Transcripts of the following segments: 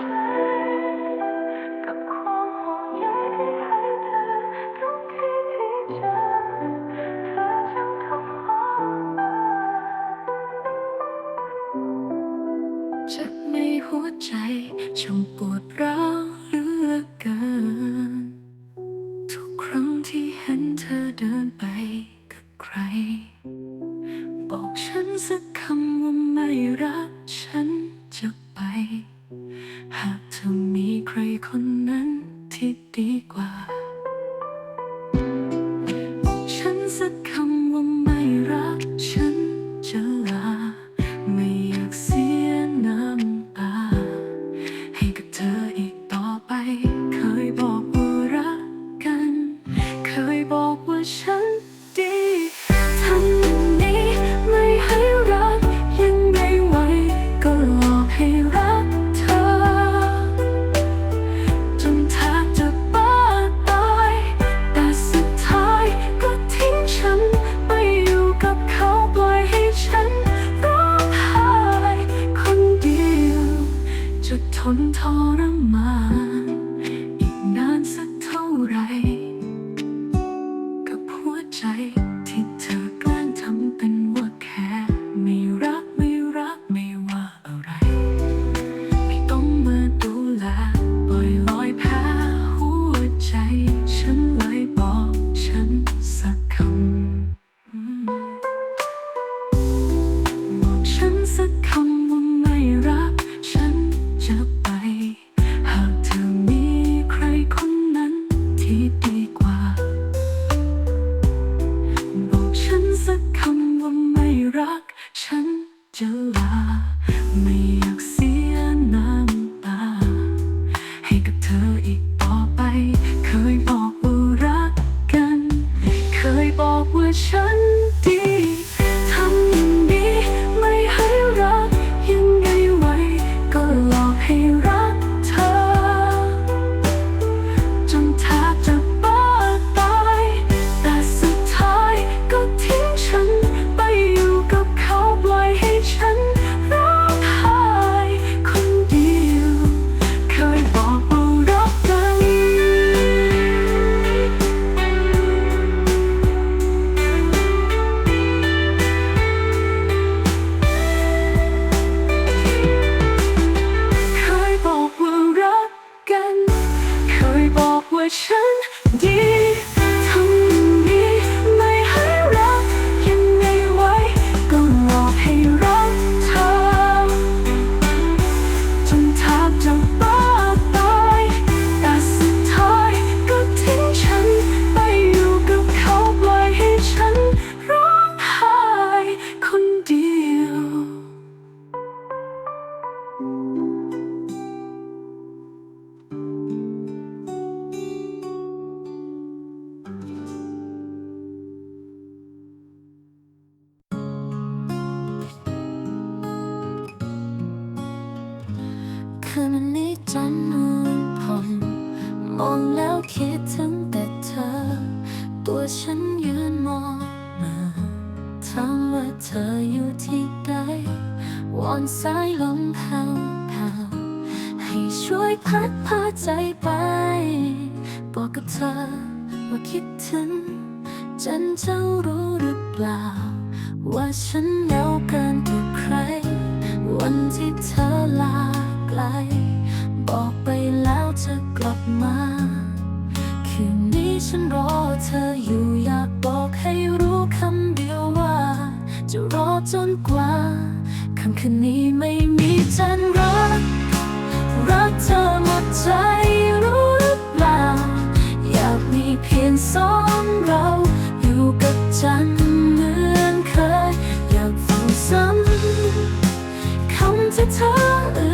Música ให้ช่วยพัดพาใจไป บอกกับเธอว่าคิดถึง ฉันจะรู้หรือเปล่า ว่าฉันเหงากินกว่าใคร วันที่เธอลาไกล บอกไปแล้วเธกลับมา คืนนี้ฉันรอเธออยู่อยากบอกให้รู้คำเดียวว่า จะรอจนกว่าคำคืนนี้ไม่มี ฉันรัก รักเธอหมดใจรู้หรือเปล่า อยากมีเพียงสองเรา อยู่กับฉันเหมือนเคย อยากฟังซ้ำคำที่เธอ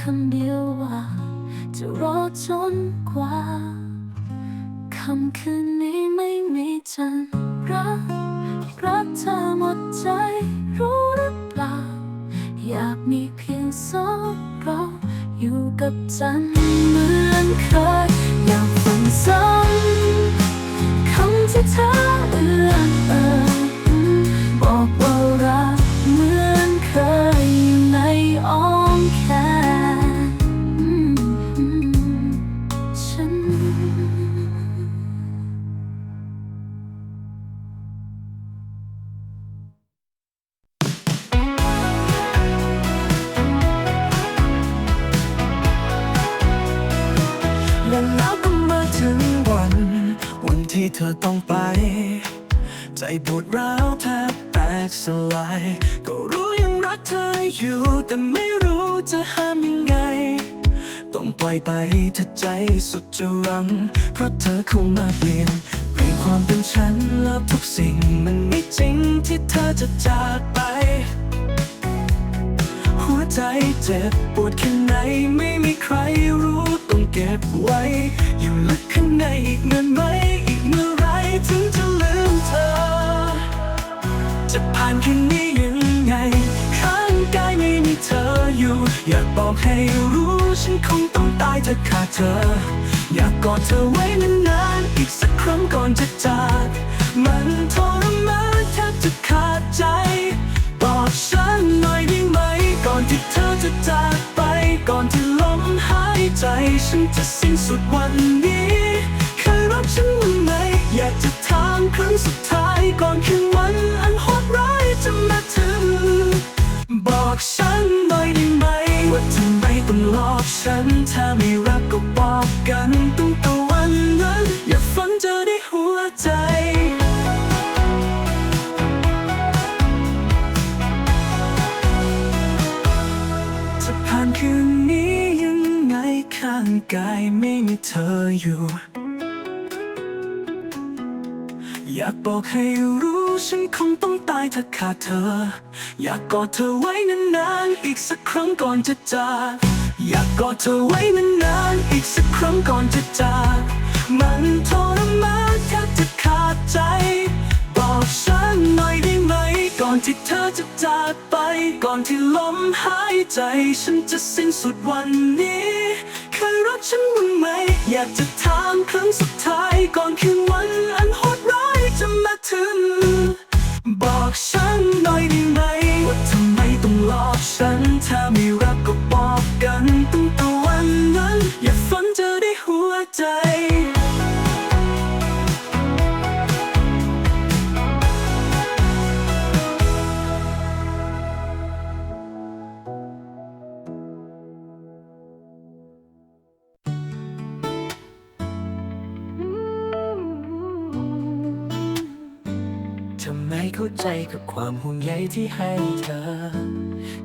คำเดียวว่า จะรอจนกว่าคำคืนนี้ไม่มีจันทร์รักรักเธอหมดใจรู้หรือเปล่า อยากมีเพียงสองเราอยู่กับจันทร์เหมือนเคยอยากฟังซ้ำคำที่เธอเอื้อนเอ่ย เธอต้องไป ใจปวดร้าวแทบแตกสลาย ก็รู้ยังรักเธออยู่ แต่ไม่รู้จะห้ามยังไง ต้องปล่อยไปถ้าใจสุดจะรัง เพราะเธอคงมาเปลี่ยนเปลี่ยนความเป็นฉันแล้วทุกสิ่งมันไม่จริงที่เธอจะจากไป หัวใจเจ็บปวดแค่ไหนไม่มีใครรู้ต้องเก็บไว้ อยู่ลึกข้างในอีกนานไหม ถึงจะลืมเธอ จะผ่านคืนนี้ยังไง ข้างกายไม่มีเธออยู่ อยากบอกให้รู้ ฉันคงต้องตายถ้าขาดเธอ อยากกอดเธอไว้นานๆ อีกสักครั้งก่อนจะจากมันทรมานแทบจะขาดใจ บอกฉันหน่อยได้ไหม ก่อนที่เธอจะจากไป ก่อนที่ลมหายใจ ฉันจะสิ้นสุดวันนี้ อยากจะถามครั้งสุดท้ายก่อนคืนวันอันโหดร้ายจะมาถึง บอกฉันหน่อยได้ไหม ว่าทำไมต้องหลอกฉัน ถ้าไม่รักก็บอกกันตั้งแต่วันนั้น อย่าฝันเจอได้หัวใจจะผ่านคืนนี้ยังไงข้างกายไม่มีเธออยู่ อยากบอกให้รู้ฉันคงต้องตายถ้าขาดเธอ อยากกอดเธอไว้นานๆอีกสักครั้งก่อนจะจากอยากกอดเธอไว้นานๆอีกสักครั้งก่อนจะจากมันทรมานแทบจะขาดใจ บอกฉันหน่อยได้ไหม ก่อนที่เธอจะจากไป ก่อนที่ลมหายใจ ฉันจะสิ้นสุดวันนี้เคยรักฉันบ้างไหม อยากจะถามครั้งสุดท้ายก่อนคืนวันอันโหด ถึง บอกฉันหน่อยได้ไหมว่าทำไมต้องหลอกฉันถ้าไม่ ความห่วงใยที่ให้เธอ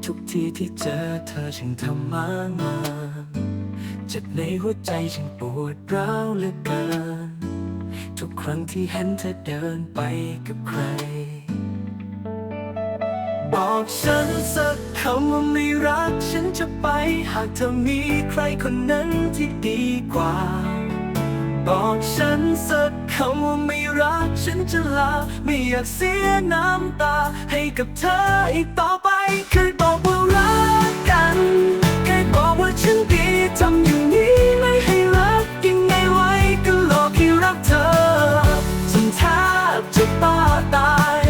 ทุกทีที่เจอเธอฉันทำมามาเจ็บในหัวใจฉันปวดร้าวเหลือเกิน ทุกครั้งที่เห็นเธอเดินไปกับใคร บอกฉันสักคำว่าไม่รักฉันจะไป หากเธอมีใครคนนั้นที่ดีกว่า บอกฉันสัก คำว่าไม่รักฉันจะลา ไม่อยากเสียน้ำตา ให้กับเธออีกต่อไปเคยบอกว่ารักกันเคยบอกว่าฉันดีทำอย่างนี้ไม่ให้รักยังไงไว้ก็หลอกให้รักเธอจนแทบจะบ้าตาย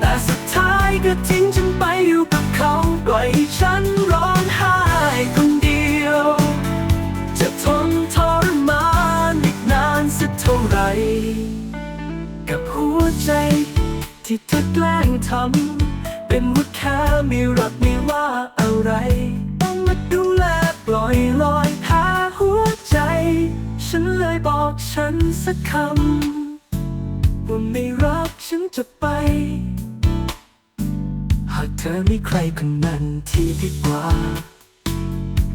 แต่สุดท้ายก็ทิ้งฉันไปอยู่กับเขาปล่อยฉันร้อ ใจ ที่เธอแกล้งทำเป็นมุดแค่ไม่รักไม่ว่าอะไร ต้องมาดูแลปล่อยลอยพาหัวใจ ฉันเลยบอกฉันสักคำว่าไม่รักฉันจะไป หากเธอมีใครคนนั้นที่ดีกว่า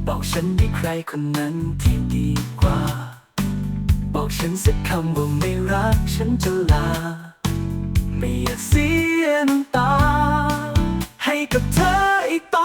บอกฉันมีใครคนนั้นที่ดีกว่าบอกฉันสักคำว่าไม่รักฉันจะลา ไม่อยากเสียน้ำตา ให้กับเธออีกต่อ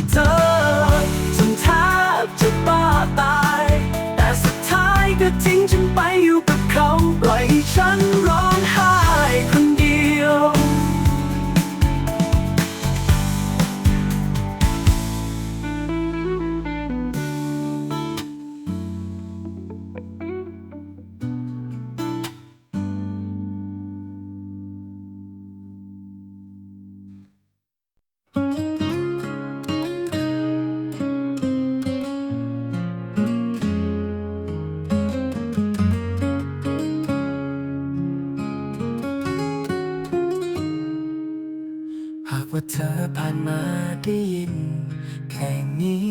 อ เธอผ่านมาได้ยินแค่นี้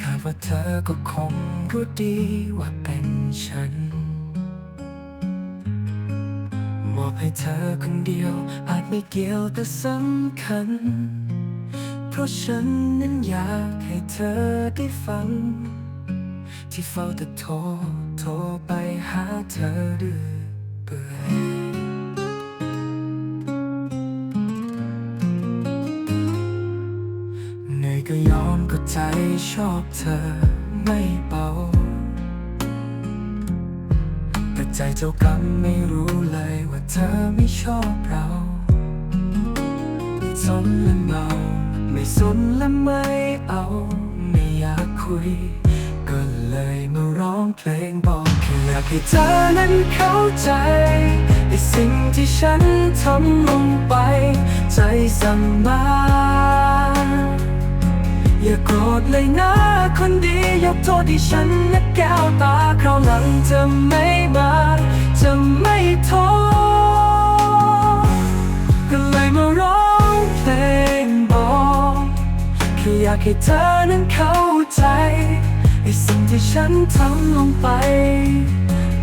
คาดว่าเธอก็คงรู้ดีว่าเป็นฉัน มอบให้เธอคนเดียวอาจไม่เกี่ยวแต่สำคัญ เพราะฉันนั้นอยากให้เธอได้ฟัง ที่เฝ้าแต่โทรโทรไปหาเธอเรื่อย ใจชอบเธอไม่เบา แต่ใจเจ้ากรรมไม่รู้เลยว่าเธอไม่ชอบเราสนและเมา ไม่สนและไม่เอา ไม่อยากคุย ก็เลยมาร้องเพลงบอกแค่อยากให้เธอนั้นเข้าใจในสิ่งที่ฉันทำลงไป ใจสั่งมา อย่าโกรธเลยนะคนดียกโทษที่ฉันและแก้วตาคราวหลังจะไม่มาจะไม่โทษก็เลยมาร้องเพลงบอกแค่อยากให้เธอนั้นเข้าใจไอ้สิ่งที่ฉันทำลงไป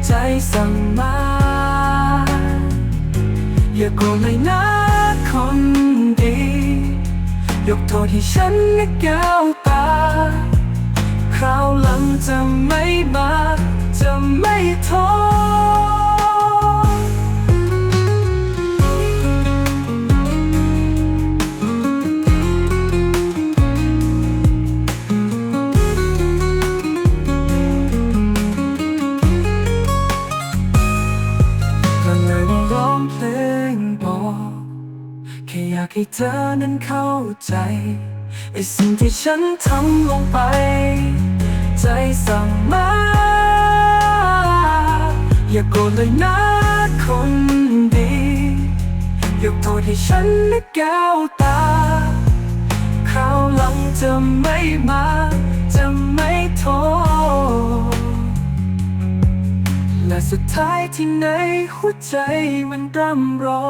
ใจสั่งมา อย่าโกรธเลยนะคนดี ยกโทษให้ฉันและแก้วตา คราวหลังจะไม่มาจะไม่โทษ ให้เธอนั้นเข้าใจไอ้สิ่งที่ฉันทำลงไป ใจสั่งมาอย่าโกรธเลยนะคนดี ยกโทษให้ฉันและแก้วตา คราวหลังจะไม่มา จะไม่โทษ และสุดท้ายที่ไหนหัวใจมันร่ำร้อ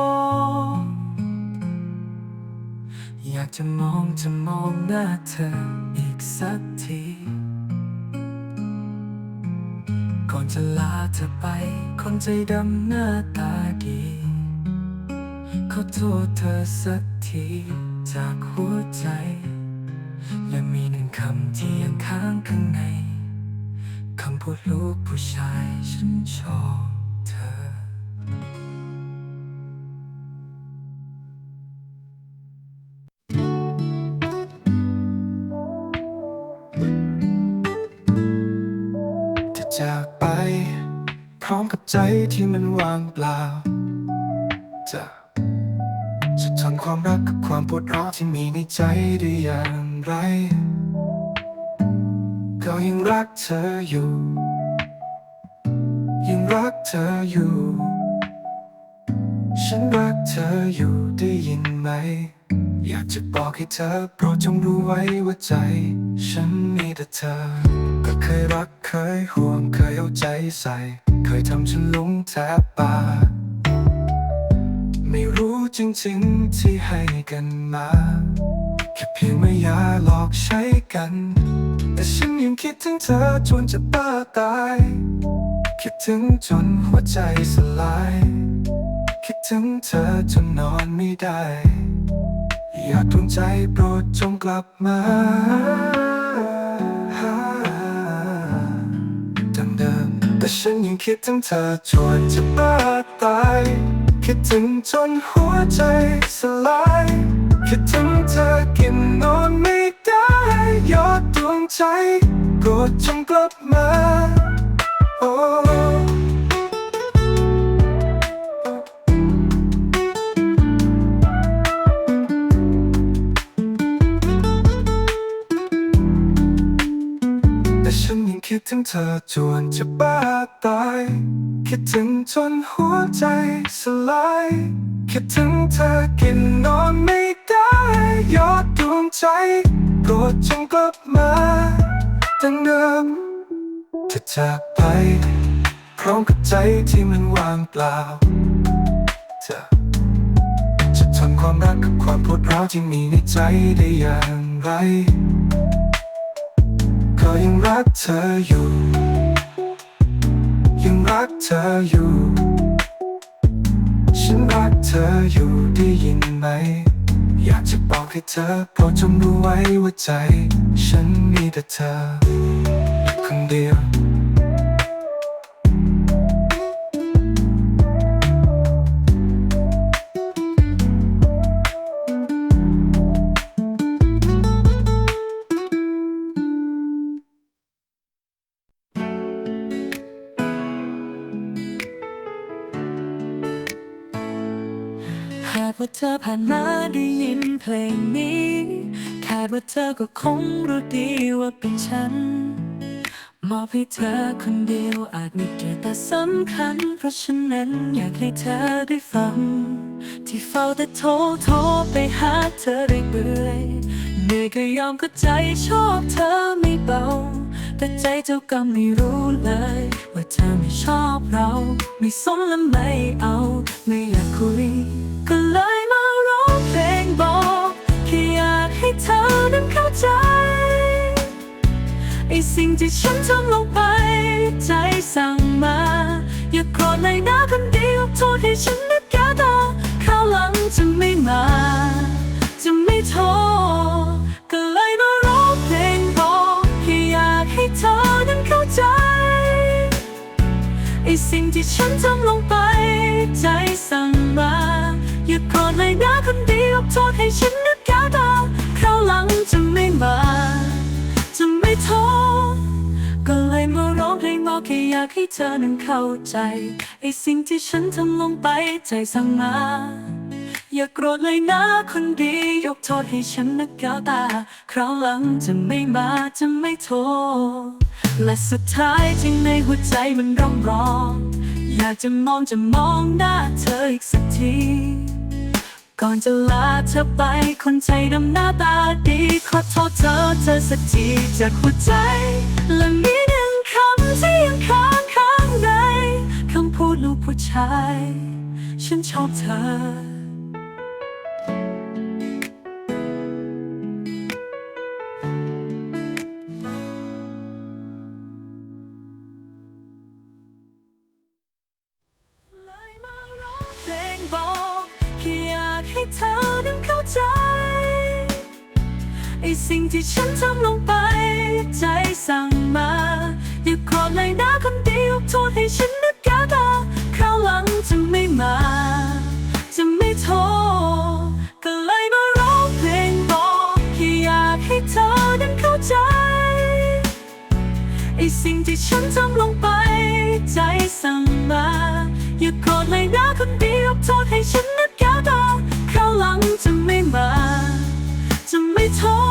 งากจะมองจะมองหน้าเธออีกสักที ก่อนจะลาเธอไป คนใจดำหน้าตาดีขอโทษเธอสักทีจากหัวใจ และมีหนึ่งคำที่ยังค้างข้างใน คำพูดลูกผู้ชายฉันชอบ ใจที่มันว่างเปล่าจะจะทนความรักกับความปวดร้าวที่มีในใจได้อย่างไรก็ยังรักเธออยู่ ยังรักเธออยู่ ฉันรักเธออยู่ได้ยินไหม อยากจะบอกให้เธอโปรดจงรู้ไว้ว่าใจ ฉันมีแต่เธอ ก็เคยรักเคยห่วงเคยเอาใจใส่ เคยทำฉันหลงแทบปาไม่รู้จริงๆที่ให้กันมา แค่เพียงไม่อยากหลอกใช้กัน แต่ฉันยังคิดถึงเธอจนจะบ้าตาย คิดถึงจนหัวใจสลาย คิดถึงเธอจนนอนไม่ได้ อยากดวงใจโปรดจงกลับมา ฉันยังคิดถึงเธอจนจะบ้าตาย คิดถึงจนหัวใจสลาย คิดถึงเธอกินนอนไม่ได้ยอดดวงใจโปรดจงกลับมา โอ้ คิดถึงเธอจนจะบ้าตาย คิดถึงจนหัวใจสลาย คิดถึงเธอกินนอนไม่ได้ ยอดดวงใจโปรดจงกลับมาดังเดิมจะจากไป พร้อมกับใจที่มันว่างเปล่าจะจะทนความรักกับความปวดร้าวที่มีในใจได้อย่างไร ก็ยังรักเธออยู่ ยังรักเธออยู่ ฉันรักเธออยู่ได้ยินไหม อยากจะบอกให้เธอโปรดจงรู้ไว้ว่าใจ ฉันมีแต่เธอคนเดียวากว่าเธอผ่านมาได้ยินเพลงนี้คาดว่าเธอก็คงรู้ดีว่าเป็นฉัน มอบให้เธอคนเดียวอาจมีเกียรติแต่สำคัญ เพราะฉะนั้นอยากให้เธอได้ฟัง ที่เฝ้าแต่โทรโทรไปหาเธอได้เบื่อยเหนื่อยก็ยอมก็ใจชอบเธอไม่เบาแต่ใจเจ้ากรรมไม่รู้เลย ว่าเธอไม่ชอบเรา ไม่สนและไม่เอา ไม่อยากคุย ก็เลยมาร้องเพลงบอกแค่อยากให้เธอนั้นเข้าใจไอสิ่งที่ฉันทำลงไป ใจสั่งมา อย่าโกรธเลยนะคนดียวโทษให้ฉันนึกแก่ตาคราวหลังจะไม่มา จะไม่โทษก็เลยมาร้องเพลงบอกแค่อยากให้เธอนั้นเข้าใจไอสิ่งที่ฉันทำลงไป ใจสั่งมา อย่าโกรธเลยนะคนดียวโทษให้ฉันนึกแก่ตาคราวหลังจะไม่มา จะไม่โทษก็เลยมาร้องเพลงบอกแค่อยากให้เธอนั้นเข้าใจไอสิ่งที่ฉันทำลงไปใจสั่งมา อย่าโกรธเลยนะคนดี ยกโทษให้ฉันนึกแก้วตา คราวหลังจะไม่มาจะไม่โทษ และสุดท้ายจริงในหัวใจมันร้องร้อง อยากจะมองจะมองหน้าเธออีกสักที ก่อนจะลาเธอไปคนใจดำหน้าตาดีขอโทษเธอเธอสักทีจากหัวใจ และมีหนึ่งคำที่ยังค้างข้างในคำพูดลูกผู้ชาย ฉันชอบเธอ สิ่งที่ฉันทำลงไป ใจสั่งมาอย่าโกรธเลยนะคนดียกโทษให้ฉันนะกาตาคราวหลังจะไม่มา จะไม่โทษก็เลยมาร้องเพลงบอกแค่อยากให้เธอนั้นเข้าใจไอสิ่งที่ฉันทำลงไป ใจสั่งมาอย่าโกรธเลยนะคนดียกโทษให้ฉันนะกาตาคราวหลังจะไม่มา จะไม่โทร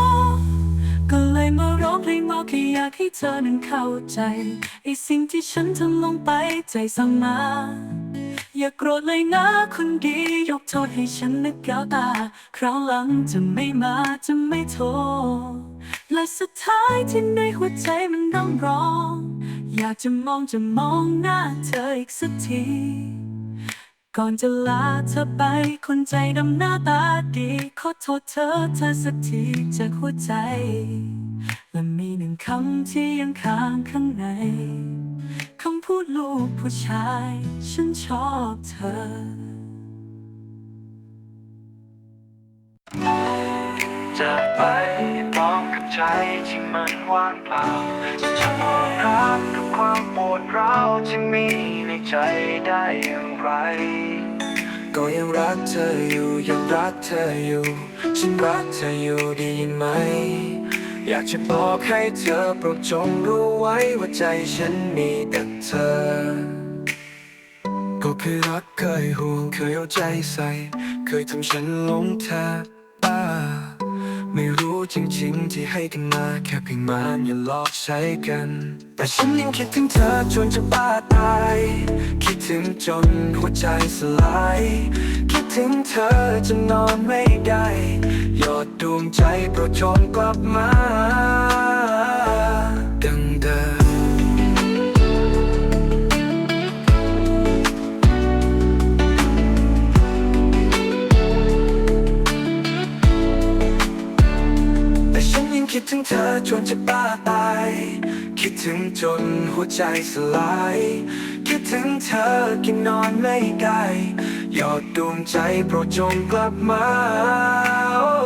อยากให้เธอนั้นเข้าใจไอ้สิ่งที่ฉันทำลงไปใจสั่งมา อย่าโกรธเลยนะคนดี ยกโทษให้ฉันนึกแก้วตา คราวหลังจะไม่มาจะไม่โทษและสุดท้ายที่ในหัวใจมันร้องร้อง อยากจะมองจะมองหน้าเธออีกสักทีก่อนจะลาเธอไป คนใจดำหน้าตาดี ขอโทษเธอเธอสักทีจากหัวใจ หนึ่งคำที่ยังค้างข้างในคำพูดลูกผู้ชาย ฉันชอบเธอจะไปพร้อมกับใจที่มันว่างเปล่าจะทำความรักกับความปวดร้าวที่มีในใจได้อย่างไร ก็ยังรักเธออยู่ยังรักเธออยู่ ฉันรักเธออยู่ได้ยินไหม อยากจะบอกให้เธอโปรดจงรู้ไว้ว่าใจฉันมีแต่เธอ ก็เคยรักเคยห่วงเคยเอาใจใส่ เคยทำฉันหลงเธอบ้า ไม่รู้จริงๆที่ให้กันมา แค่เพียงมันอย่าหลอกใช้กัน แต่ฉันยังคิดถึงเธอจนจะบ้าตาย คิดถึงจนหัวใจสลาย คิดถึงเธอจะนอนไม่ได้ยอดดวงใจโปรดจงกลับมา คิดถึงเธอจนจะบ้าตาย คิดถึงจนหัวใจสลาย คิดถึงเธอกินนอนไม่ได้ยอดดวงใจโปรดจงกลับมา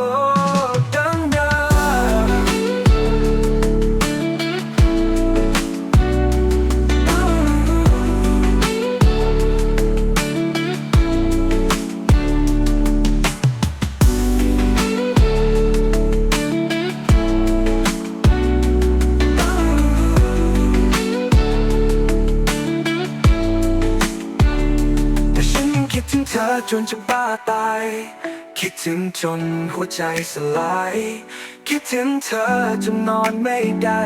ถึงเธอจนจะบ้าตาย คิดถึงจนหัวใจสลาย คิดถึงเธอจนนอนไม่ได้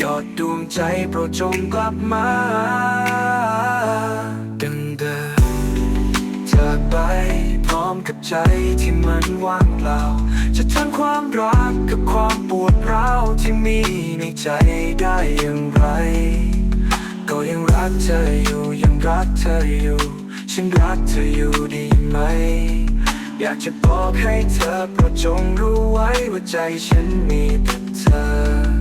ยอดดวงใจโปรดจงกลับมาดังเดิมจากไปพร้อมกับใจที่มันว่างเปล่า จะทำความรักกับความปวดร้าวที่มีในใจได้อย่างไร ก็ยังรักเธออยู่ยังรักเธออยู่ ฉันรักเธออยู่ดีไหม อยากจะบอกให้เธอโปรดจงรู้ไว้ว่าใจฉันมีแต่เธอ